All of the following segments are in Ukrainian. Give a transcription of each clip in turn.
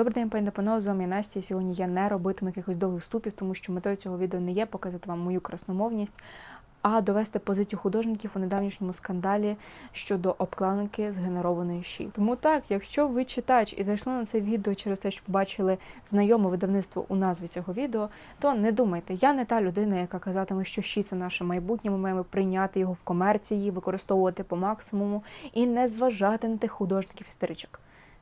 Добрий день, пані та панове, з вами Настя. Сьогодні я не робитиму якихось довгих вступів, тому що метою цього відео не є показати вам мою красномовність, а довести позицію художників у недавнішньому скандалі щодо обкладинки згенерованої щі. Тому так, якщо ви читач і зайшли на це відео через те, що побачили знайоме видавництво у назві цього відео, то не думайте, я не та людина, яка казатиме, що щі це наше майбутнє. Ми маємо прийняти його в комерції, використовувати по максимуму і не зважати на тих художників істеричок.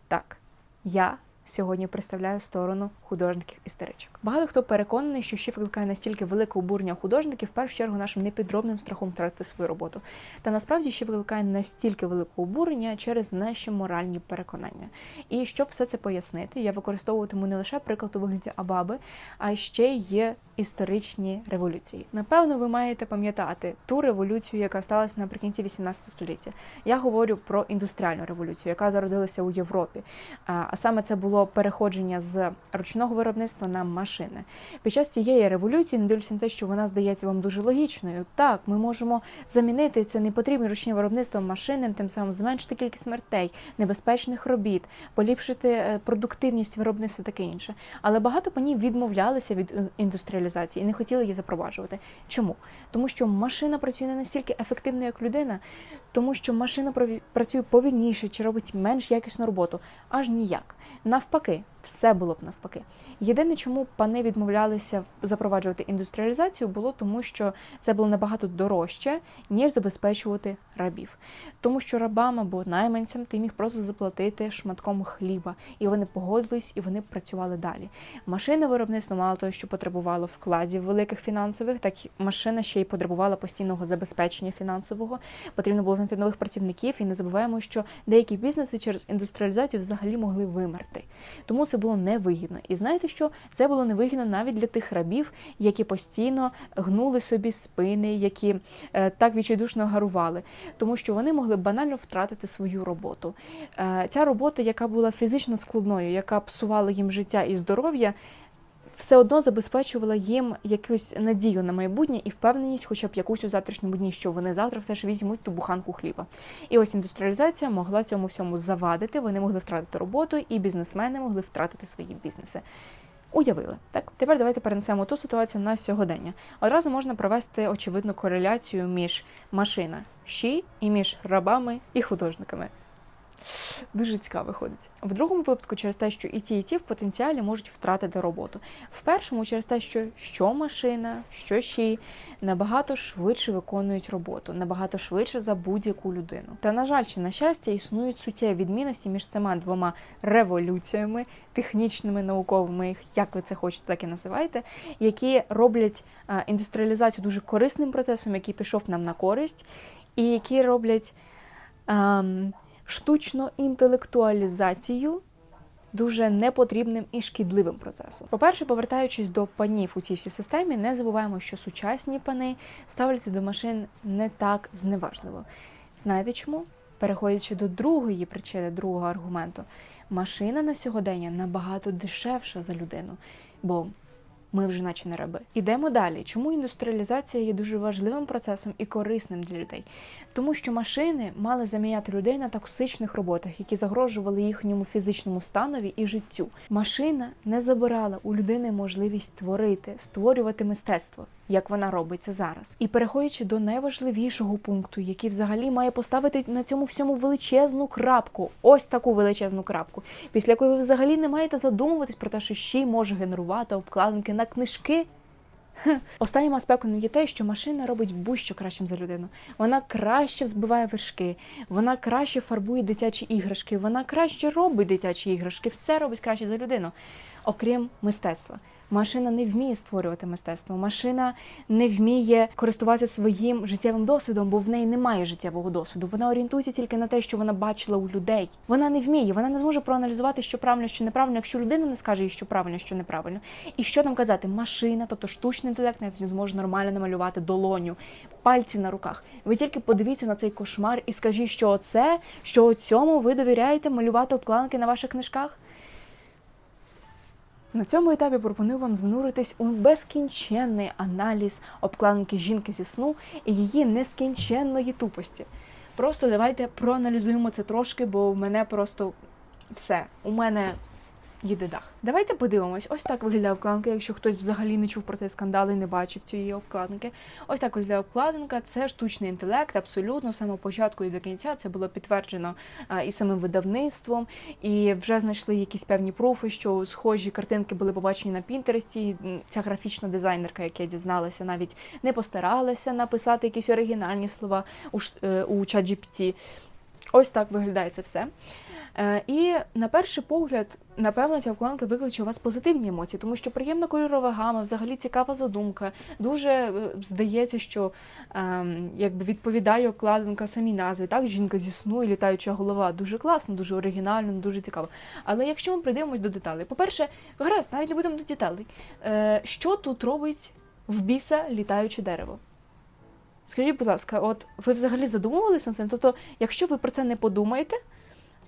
Так, я сьогодні представляю сторону художників істеричок. Багато хто переконаний, що ще викликає настільки велике обурення художників, в першу чергу нашим непідробним страхом втратити свою роботу. Та насправді ще викликає настільки велике обурення через наші моральні переконання. І щоб все це пояснити, я використовуватиму не лише приклад у вигляді Абаби, а ще є історичні революції. Напевно, ви маєте пам'ятати ту революцію, яка сталася наприкінці 18 століття. Я говорю про індустріальну революцію, яка зародилася у Європі. А саме це було переходження з ручного виробництва на машини. Під час цієї революції, не дивлячись на те, що вона здається вам дуже логічною. Так, ми можемо замінити це непотрібне ручне виробництво машинним, тим самим зменшити кількість смертей, небезпечних робіт, поліпшити е, продуктивність виробництва таке інше. Але багато по ній відмовлялися від е, індустріалізації і не хотіли її запроваджувати. Чому? Тому що машина працює не настільки ефективно, як людина, тому що машина працює повільніше чи робить менш якісну роботу, аж ніяк. Навпаки, навпаки все було б навпаки. Єдине, чому пани відмовлялися запроваджувати індустріалізацію, було тому, що це було набагато дорожче, ніж забезпечувати рабів. Тому що рабам або найманцям ти міг просто заплатити шматком хліба, і вони погодились, і вони працювали далі. Машина виробництво мало того, що потребувало вкладів великих фінансових, так машина ще й потребувала постійного забезпечення фінансового. Потрібно було знайти нових працівників, і не забуваємо, що деякі бізнеси через індустріалізацію взагалі могли вимерти. Тому це було невигідно. І знаєте що? Це було невигідно навіть для тих рабів, які постійно гнули собі спини, які е, так відчайдушно гарували, тому що вони могли банально втратити свою роботу. Е, ця робота, яка була фізично складною, яка псувала їм життя і здоров'я. Все одно забезпечувала їм якусь надію на майбутнє і впевненість, хоча б якусь у завтрашньому дні, що вони завтра все ж візьмуть ту буханку хліба. І ось індустріалізація могла цьому всьому завадити. Вони могли втратити роботу, і бізнесмени могли втратити свої бізнеси. Уявили так. Тепер давайте перенесемо ту ситуацію на сьогодення. Одразу можна провести очевидну кореляцію між машина щі і між рабами і художниками. Дуже цікаво виходить. В другому випадку, через те, що і ті, і ті в потенціалі можуть втратити роботу. В першому, через те, що що машина, що щі набагато швидше виконують роботу, набагато швидше за будь-яку людину. Та на жаль, чи на щастя, існують суттєві відмінності між цими двома революціями, технічними, науковими, як ви це хочете, так і називайте, які роблять індустріалізацію дуже корисним процесом, який пішов нам на користь, і які роблять. ем, штучну інтелектуалізацію дуже непотрібним і шкідливим процесом. По-перше, повертаючись до панів у цій всій системі, не забуваємо, що сучасні пани ставляться до машин не так зневажливо. Знаєте чому? Переходячи до другої причини, другого аргументу, машина на сьогодення набагато дешевша за людину, бо ми вже наче не раби. Ідемо далі. Чому індустріалізація є дуже важливим процесом і корисним для людей? Тому що машини мали заміняти людей на токсичних роботах, які загрожували їхньому фізичному станові і життю. Машина не забирала у людини можливість творити, створювати мистецтво, як вона робить це зараз. І переходячи до найважливішого пункту, який взагалі має поставити на цьому всьому величезну крапку, ось таку величезну крапку, після якої ви взагалі не маєте задумуватись про те, що ще й може генерувати обкладинки на книжки. Останнім аспектом є те, що машина робить будь-що кращим за людину. Вона краще взбиває вершки, вона краще фарбує дитячі іграшки, вона краще робить дитячі іграшки, все робить краще за людину, окрім мистецтва. Машина не вміє створювати мистецтво. Машина не вміє користуватися своїм життєвим досвідом, бо в неї немає життєвого досвіду. Вона орієнтується тільки на те, що вона бачила у людей. Вона не вміє, вона не зможе проаналізувати, що правильно, що неправильно, якщо людина не скаже їй, що правильно, що неправильно. І що там казати? Машина, тобто штучний інтелект, навіть не зможе нормально намалювати долоню, пальці на руках. Ви тільки подивіться на цей кошмар і скажіть, що оце, що цьому ви довіряєте малювати обкладинки на ваших книжках. На цьому етапі пропоную вам зануритись у безкінченний аналіз обкладинки жінки зі сну і її нескінченної тупості. Просто давайте проаналізуємо це трошки, бо в мене просто все. У мене їде дах. Давайте подивимось. Ось так виглядає обкладинка, якщо хтось взагалі не чув про цей скандал і не бачив цієї обкладинки. Ось так виглядає обкладинка. Це штучний інтелект, абсолютно з самого початку і до кінця. Це було підтверджено і самим видавництвом, і вже знайшли якісь певні пруфи, що схожі картинки були побачені на Пінтересті. Ця графічна дизайнерка, як я дізналася, навіть не постаралася написати якісь оригінальні слова у, е, у ChatGPT. Ось так виглядає це все. Е, І на перший погляд, напевно, ця обкладинка викличе у вас позитивні емоції, тому що приємна кольорова гама, взагалі цікава задумка. Дуже е, здається, що ем, якби відповідає обкладинка самій назві. Так, жінка зі сну і літаюча голова. Дуже класно, дуже оригінально, дуже цікаво. Але якщо ми придивимось до деталей, по-перше, гаразд, навіть не будемо до деталей. Е, Що тут робить в біса літаюче дерево? Скажіть, будь ласка, от ви взагалі задумувалися над цим? Тобто, якщо ви про це не подумаєте,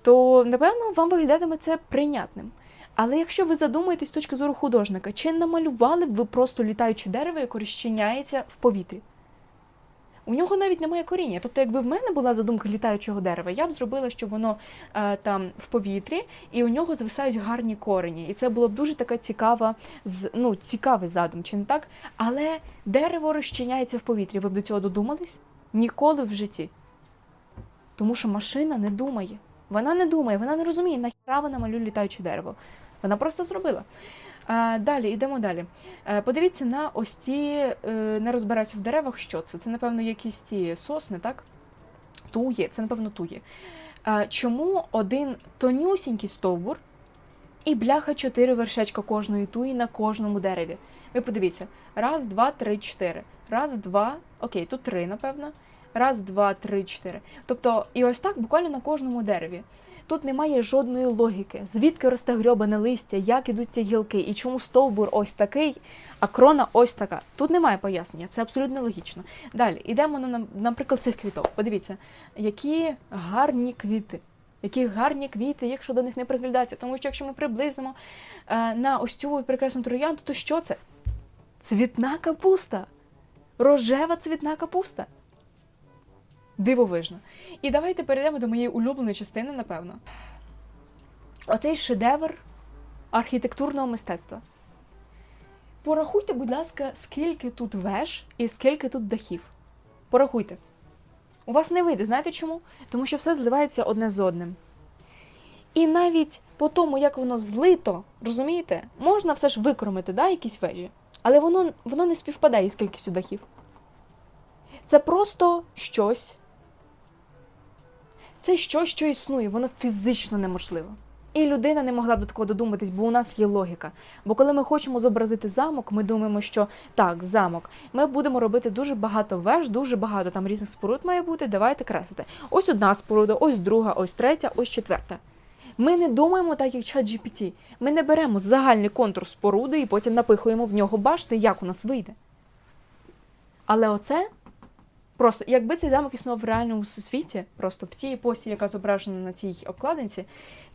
то напевно вам виглядатиме це прийнятним. Але якщо ви задумаєтесь з точки зору художника, чи намалювали б ви просто літаюче дерево, яке розчиняється в повітрі? У нього навіть немає коріння. Тобто, якби в мене була задумка літаючого дерева, я б зробила, щоб воно е, там в повітрі, і у нього звисають гарні корені. І це було б дуже така цікава, ну, цікавий задум, чи не так? Але дерево розчиняється в повітрі. Ви б до цього додумались? Ніколи в житті. Тому що машина не думає. Вона не думає, вона не розуміє, нахіра вона малює літаюче дерево. Вона просто зробила. Далі, йдемо далі. Е, подивіться на ось ці, е, не розбирайся в деревах, що це. Це, напевно, якісь ті сосни, так? Тує, це, напевно, тує. Чому один тонюсінький стовбур і бляха чотири вершечка кожної туї на кожному дереві? Ви подивіться: раз, два, три, чотири. Раз, два, окей, тут три, напевно. Раз, два, три, чотири. Тобто, і ось так буквально на кожному дереві. Тут немає жодної логіки, звідки росте грьобане листя, як ідуть ці гілки, і чому стовбур ось такий, а крона ось така. Тут немає пояснення, це абсолютно логічно. Далі йдемо на, на- наприклад, цих квіток. Подивіться, які гарні квіти. Які гарні квіти, якщо до них не приглядатися. Тому що якщо ми приблизимо е, на ось цю прекрасну троянду, то що це? Цвітна капуста. Рожева цвітна капуста. Дивовижно. І давайте перейдемо до моєї улюбленої частини, напевно. Оцей шедевр архітектурного мистецтва. Порахуйте, будь ласка, скільки тут веж і скільки тут дахів. Порахуйте. У вас не вийде, знаєте чому? Тому що все зливається одне з одним. І навіть по тому, як воно злито, розумієте, можна все ж викормити да, якісь вежі, але воно, воно не співпадає з кількістю дахів. Це просто щось. Це щось, що існує, воно фізично неможливо. І людина не могла б до такого додуматись, бо у нас є логіка. Бо коли ми хочемо зобразити замок, ми думаємо, що так, замок, ми будемо робити дуже багато веж, дуже багато там різних споруд має бути. Давайте креслити. Ось одна споруда, ось друга, ось третя, ось четверта. Ми не думаємо так, як чат GPT. Ми не беремо загальний контур споруди і потім напихуємо в нього башти, як у нас вийде. Але оце Просто якби цей замок існував в реальному світі, просто в тій епосі, яка зображена на цій обкладинці,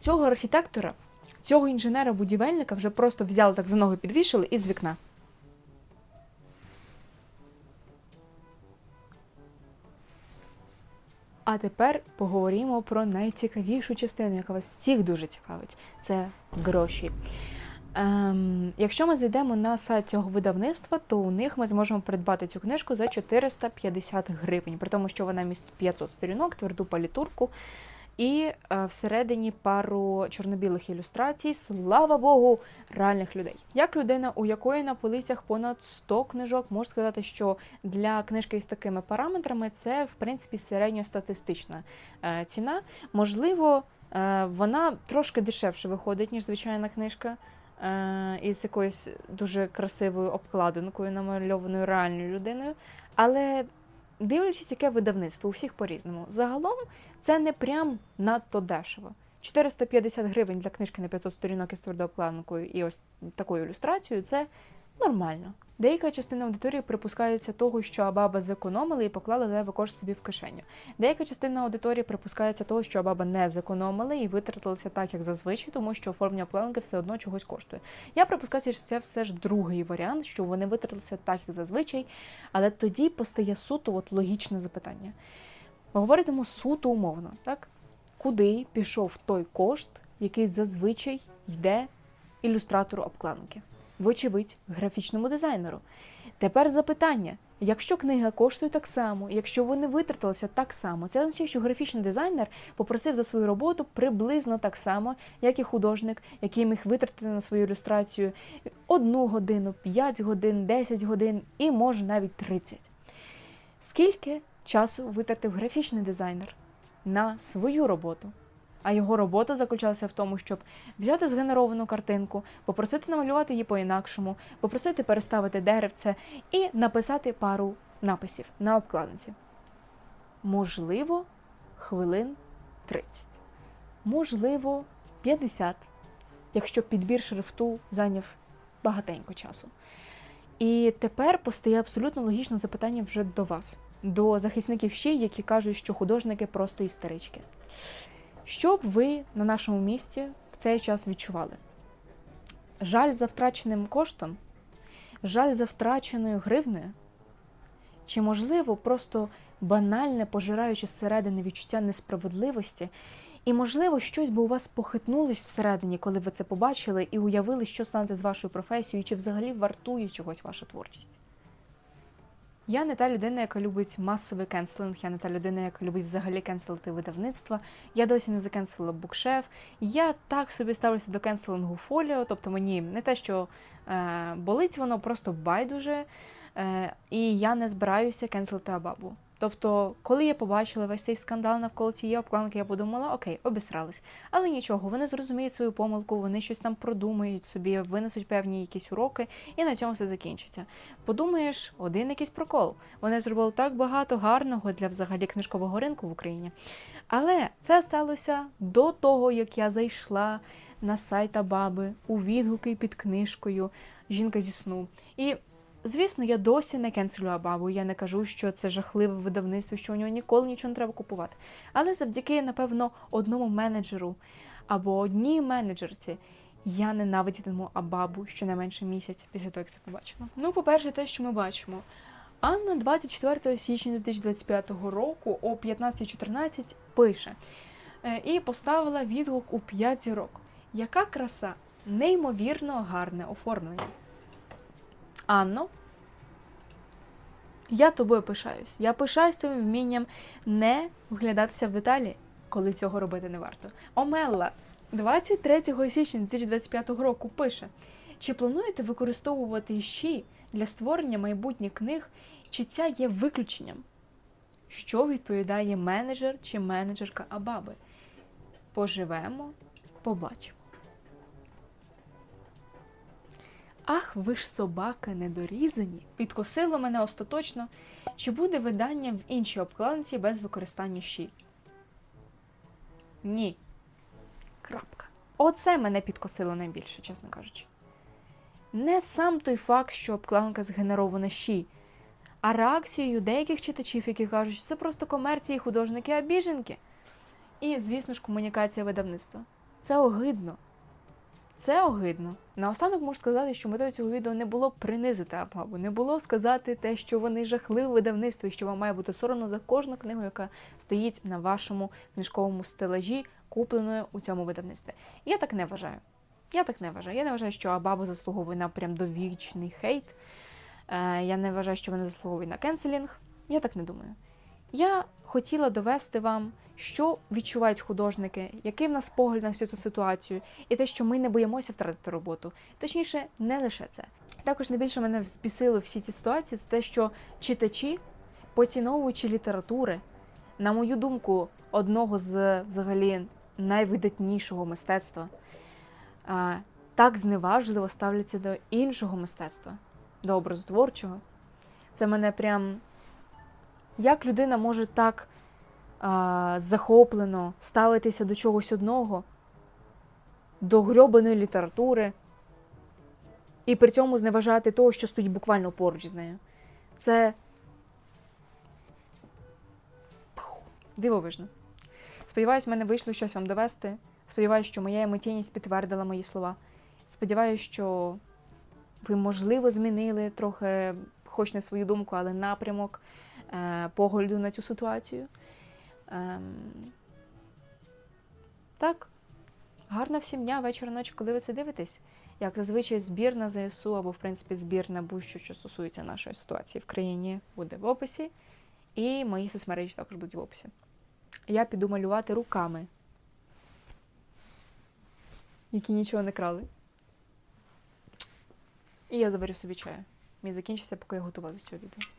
цього архітектора, цього інженера-будівельника вже просто взяли так за ноги підвішали і з вікна. А тепер поговоримо про найцікавішу частину, яка вас всіх дуже цікавить. Це гроші. Ем, якщо ми зайдемо на сайт цього видавництва, то у них ми зможемо придбати цю книжку за 450 гривень, при тому, що вона містить 500 сторінок, тверду палітурку і е, всередині пару чорно-білих ілюстрацій, слава Богу, реальних людей. Як людина, у якої на полицях понад 100 книжок, можу сказати, що для книжки з такими параметрами це в принципі середньостатистична е, ціна. Можливо, е, вона трошки дешевше виходить, ніж звичайна книжка із якоюсь дуже красивою обкладинкою, намальованою реальною людиною. Але дивлячись, яке видавництво, у всіх по-різному. Загалом це не прям надто дешево. 450 гривень для книжки на 500 сторінок із твердообкладинкою і ось такою ілюстрацією це нормально. Деяка частина аудиторії припускається того, що Абаба зекономили і поклали зайвий кошт собі в кишеню. Деяка частина аудиторії припускається того, що Абаба не зекономили і витратилися так, як зазвичай, тому що оформлення обкладинки все одно чогось коштує. Я припускаюся, що це все ж другий варіант, що вони витратилися так, як зазвичай, але тоді постає суто от логічне запитання. Говоритимо суто умовно, так? Куди пішов той кошт, який зазвичай йде ілюстратору обкладинки, вочевидь, графічному дизайнеру. Тепер запитання: якщо книга коштує так само, якщо вони витратилися так само, це означає, що графічний дизайнер попросив за свою роботу приблизно так само, як і художник, який міг витратити на свою ілюстрацію одну годину, 5 годин, 10 годин і може навіть 30. Скільки часу витратив графічний дизайнер на свою роботу? А його робота заключалася в тому, щоб взяти згенеровану картинку, попросити намалювати її по-інакшому, попросити переставити деревце і написати пару написів на обкладинці. Можливо, хвилин 30. Можливо, 50, якщо підбір шрифту зайняв багатенько часу. І тепер постає абсолютно логічне запитання вже до вас, до захисників ще, які кажуть, що художники просто істерички. Що б ви на нашому місці в цей час відчували? Жаль за втраченим коштом? Жаль за втраченою гривнею? Чи, можливо, просто банальне пожираючи зсередини відчуття несправедливості? І, можливо, щось би у вас похитнулось всередині, коли ви це побачили, і уявили, що станеться з вашою професією, чи взагалі вартує чогось ваша творчість? Я не та людина, яка любить масовий кенселинг, я не та людина, яка любить взагалі кенселити видавництва. Я досі не закенселила букшеф. Я так собі ставлюся до кенселингу фоліо, тобто мені не те, що е, болить воно, просто байдуже. Е, і я не збираюся кенселити Абабу. Тобто, коли я побачила весь цей скандал навколо цієї обкладинки, я подумала, окей, обісрались. Але нічого, вони зрозуміють свою помилку, вони щось там продумають собі, винесуть певні якісь уроки, і на цьому все закінчиться. Подумаєш, один якийсь прокол. Вони зробили так багато гарного для взагалі книжкового ринку в Україні. Але це сталося до того, як я зайшла на сайт Абаби у відгуки під книжкою Жінка зі сну. І Звісно, я досі не кенселю Абабу. Я не кажу, що це жахливе видавництво, що у нього ніколи нічого не треба купувати. Але завдяки, напевно, одному менеджеру або одній менеджерці я ненавидітиму Абабу щонайменше місяць після того, як це побачила. Ну, по-перше, те, що ми бачимо. Анна 24 січня 2025 року о 15.14 пише е, і поставила відгук у 5 зірок. Яка краса! Неймовірно гарне оформлення. Анно, я тобою пишаюсь. Я пишаюсь твоїм вмінням не вглядатися в деталі, коли цього робити не варто. Омелла 23 січня 2025 року пише: чи плануєте використовувати щі для створення майбутніх книг, чи ця є виключенням? Що відповідає менеджер чи менеджерка Абаби? Поживемо, побачимо. Ах, ви ж собаки недорізані, підкосило мене остаточно, чи буде видання в іншій обкладинці без використання щі? Ні. Крапка. Оце мене підкосило найбільше, чесно кажучи. Не сам той факт, що обкладинка згенерована щі, а реакцією деяких читачів, які кажуть, що це просто комерції, художники, а біженки. І, звісно ж, комунікація видавництва. Це огидно. Це огидно. Наостанок можу сказати, що метою цього відео не було принизити Абабу, не було сказати те, що вони жахливе видавництво і що вам має бути соромно за кожну книгу, яка стоїть на вашому книжковому стелажі, купленою у цьому видавництві. Я так не вважаю. Я так не вважаю. Я не вважаю, що Абаба заслуговує на прям довічний хейт. Е, Я не вважаю, що вони заслуговують на кенселінг. Я так не думаю. Я хотіла довести вам, що відчувають художники, який в нас погляд на всю цю ситуацію, і те, що ми не боїмося втратити роботу. Точніше, не лише це. Також найбільше мене взбісили всі ці ситуації, це те, що читачі, поціновуючи літератури, на мою думку, одного з взагалі найвидатнішого мистецтва, так зневажливо ставляться до іншого мистецтва, до образотворчого. Це мене прям як людина може так а, захоплено ставитися до чогось одного, до грьобаної літератури, і при цьому зневажати того, що стоїть буквально поруч з нею? Це дивовижно. Сподіваюсь, в мене вийшло щось вам довести. Сподіваюсь, що моя емоційність підтвердила мої слова. Сподіваюсь, що ви, можливо, змінили трохи, хоч не свою думку, але напрямок погляду на цю ситуацію. Е, так, гарного всім дня, вечора, ночі, коли ви це дивитесь. Як зазвичай збір на ЗСУ або, в принципі, збір на будь-що, що стосується нашої ситуації в країні, буде в описі. І мої соцмережі також будуть в описі. Я піду малювати руками, які нічого не крали. І я заварю собі чаю. Мій закінчився, поки я готувала до цього відео.